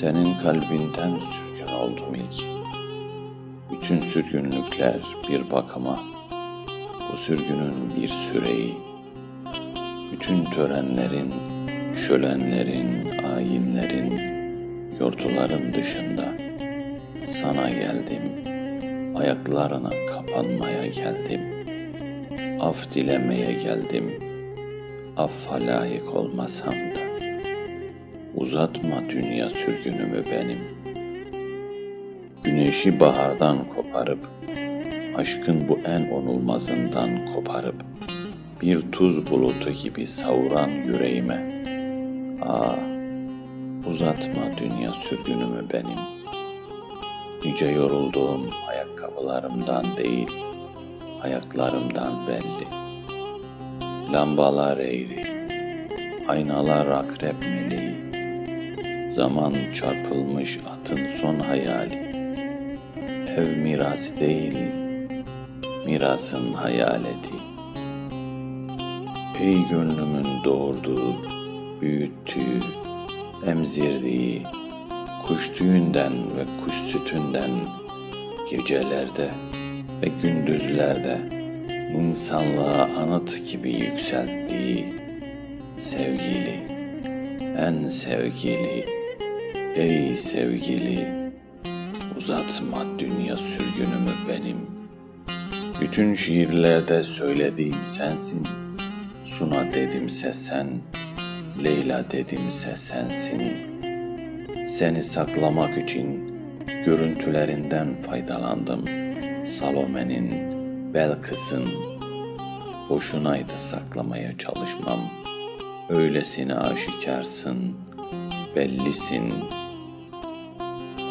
Senin kalbinden sürgün oldum ilk. Bütün sürgünlükler bir bakıma, bu sürgünün bir süreyi. Bütün törenlerin, şölenlerin, ayinlerin, yortuların dışında sana geldim. Ayaklarına kapanmaya geldim. Af dilemeye geldim. Affa layık olmasam da. Uzatma dünya sürgünümü benim. Güneşi bahardan koparıp, aşkın bu en onulmazından koparıp, bir tuz bulutu gibi savuran yüreğime. Ah, uzatma dünya sürgünümü benim. Nice yorulduğum ayakkabılarımdan değil, ayaklarımdan belli. Lambalar eğri, aynalar akrep meleği. Zaman çarpılmış atın son hayali. Ev mirası değil, mirasın hayaleti. Ey gönlümün doğurduğu, büyüttüğü, emzirdiği, kuş tüyünden ve kuş sütünden gecelerde ve gündüzlerde insanlığa anıt gibi yükselttiği sevgili, en sevgili, ey sevgili, uzatma dünya sürgünümü benim. Bütün şiirlerde söylediğim sensin, Suna dedimse sen, Leyla dedimse sensin. Seni saklamak için görüntülerinden faydalandım. Salome'nin, Belkıs'ın, boşunaydı saklamaya çalışmam. Öylesine aşikarsın, bellisin.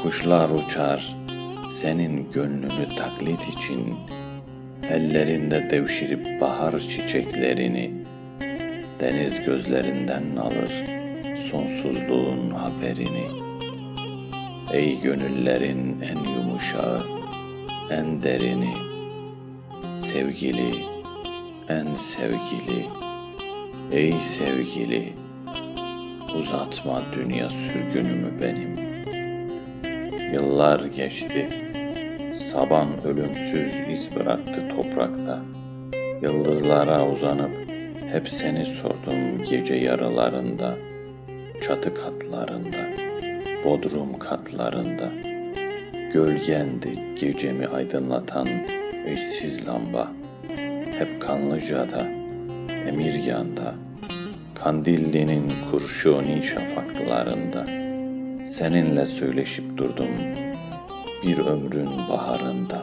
Kuşlar uçar, senin gönlünü taklit için, ellerinde devşirip bahar çiçeklerini, deniz gözlerinden alır sonsuzluğun haberini. Ey gönüllerin en yumuşağı, en derini, sevgili, en sevgili, ey sevgili, uzatma dünya sürgünümü benim. Yıllar geçti, saban ölümsüz iz bıraktı toprakta. Yıldızlara uzanıp hep seni sordum gece yarılarında, çatı katlarında, bodrum katlarında. Gölgendi gecemi aydınlatan eşsiz lamba. Hep Kanlıca'da, Emirgan'da, Kandilli'nin kurşuni şafaklarında. Seninle söyleşip durdum bir ömrün baharında,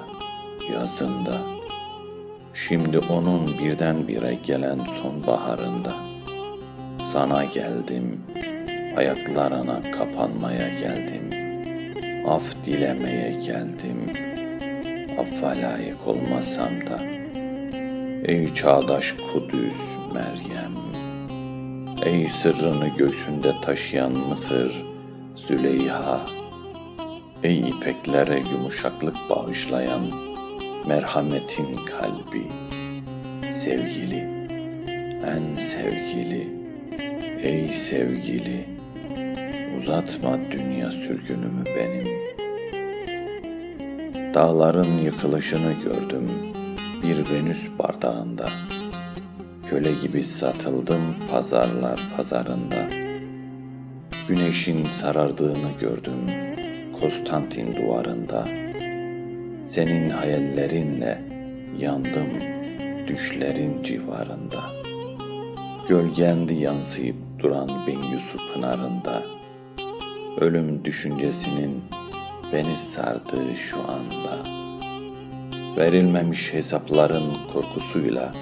yazında. Şimdi onun birdenbire gelen sonbaharında sana geldim, ayaklarına kapanmaya geldim. Af dilemeye geldim. Affa layık olmasam da. Ey çağdaş Kudüs Meryem. Ey sırrını göğsünde taşıyan Mısır Züleyha. Ey ipeklere yumuşaklık bağışlayan merhametin kalbi, sevgili, en sevgili, ey sevgili, uzatma dünya sürgünümü benim. Dağların yıkılışını gördüm bir Venüs bardağında. Köle gibi satıldım pazarlar pazarında. Güneşin sarardığını gördüm Konstantin duvarında. Senin hayallerinle yandım düşlerin civarında. Gölgendi yansıyıp duran Bengüsü pınarında. Ölüm düşüncesinin beni sardığı şu anda. Verilmemiş hesapların korkusuyla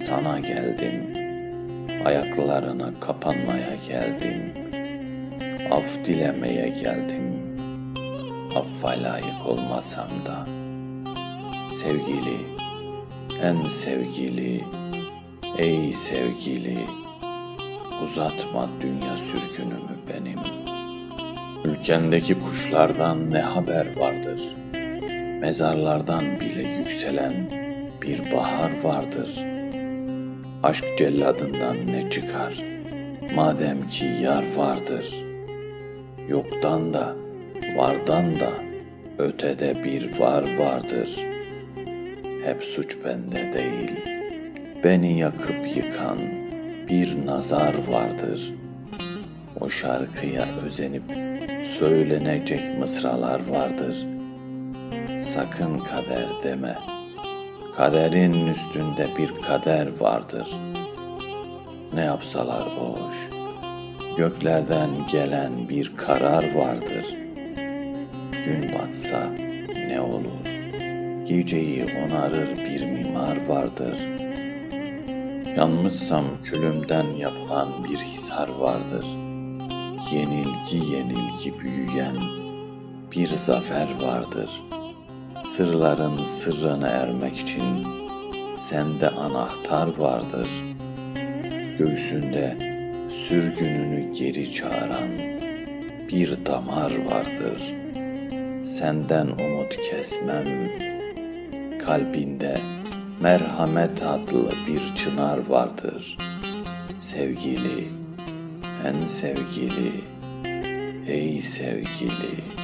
sana geldim. Ayaklarına kapanmaya geldim. Af dilemeye geldim affa layık olmasam da sevgili, en sevgili, ey sevgili, uzatma dünya sürgünümü benim. Ülkendeki kuşlardan ne haber vardır? Mezarlardan bile yükselen bir bahar vardır. Aşk celladından ne çıkar? Madem ki yar vardır.'' Yoktan da, vardan da ötede bir var vardır. Hep suç bende değil. Beni yakıp yıkan bir nazar vardır. O şarkıya özenip söylenecek mısralar vardır. Sakın kader deme. Kaderin üstünde bir kader vardır. Ne yapsalar boş. Göklerden gelen bir karar vardır. Gün batsa ne olur? Geceyi onarır bir mimar vardır. Yanmışsam külümden yapılan bir hisar vardır. Yenilgi yenilgi büyüyen bir zafer vardır. Sırların sırrına ermek için sende anahtar vardır. Göğsünde sürgününü geri çağıran bir damar vardır. Senden umut kesmem. Kalbinde merhamet adlı bir çınar vardır. Sevgili, en sevgili, ey sevgili.